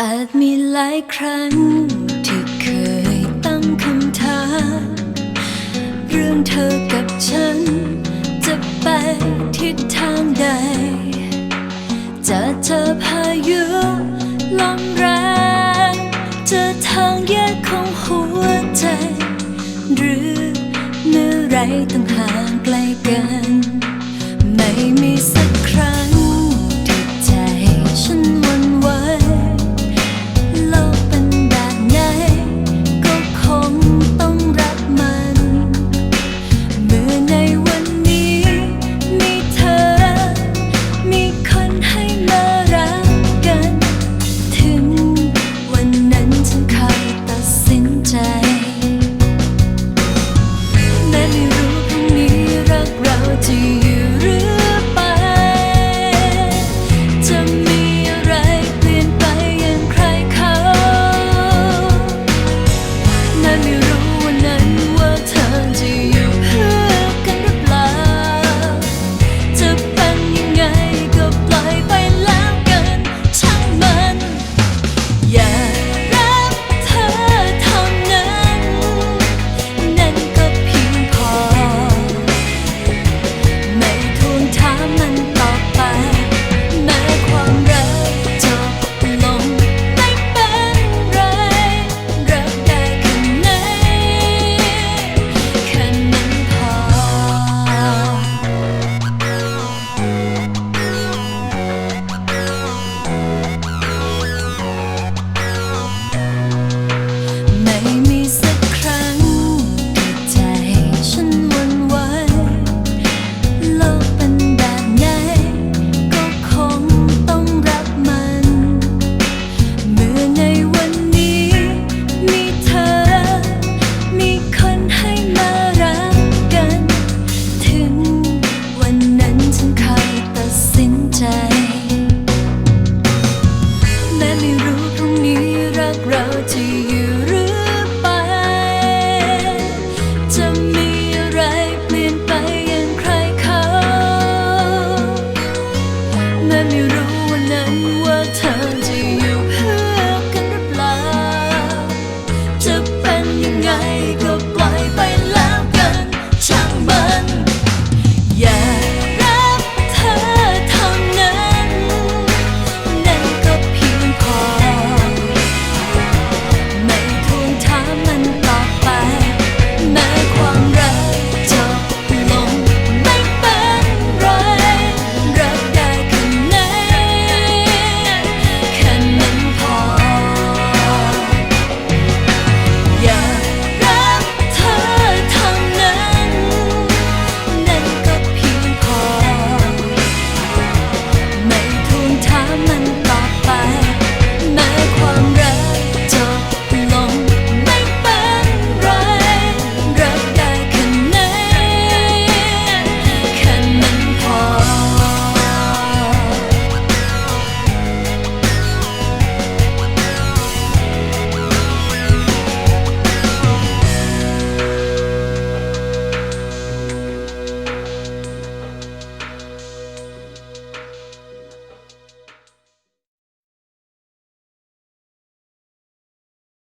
อาจมีหลายครั้งที่เคยตั้งคำถามเรื่องเธอกับฉัน จะไปทิศทางใด จะเจอพายุลมแรงเจอทางแยกของหัวใจ หรือเมื่อไรต้องห่างไกลกัน ไม่มีสั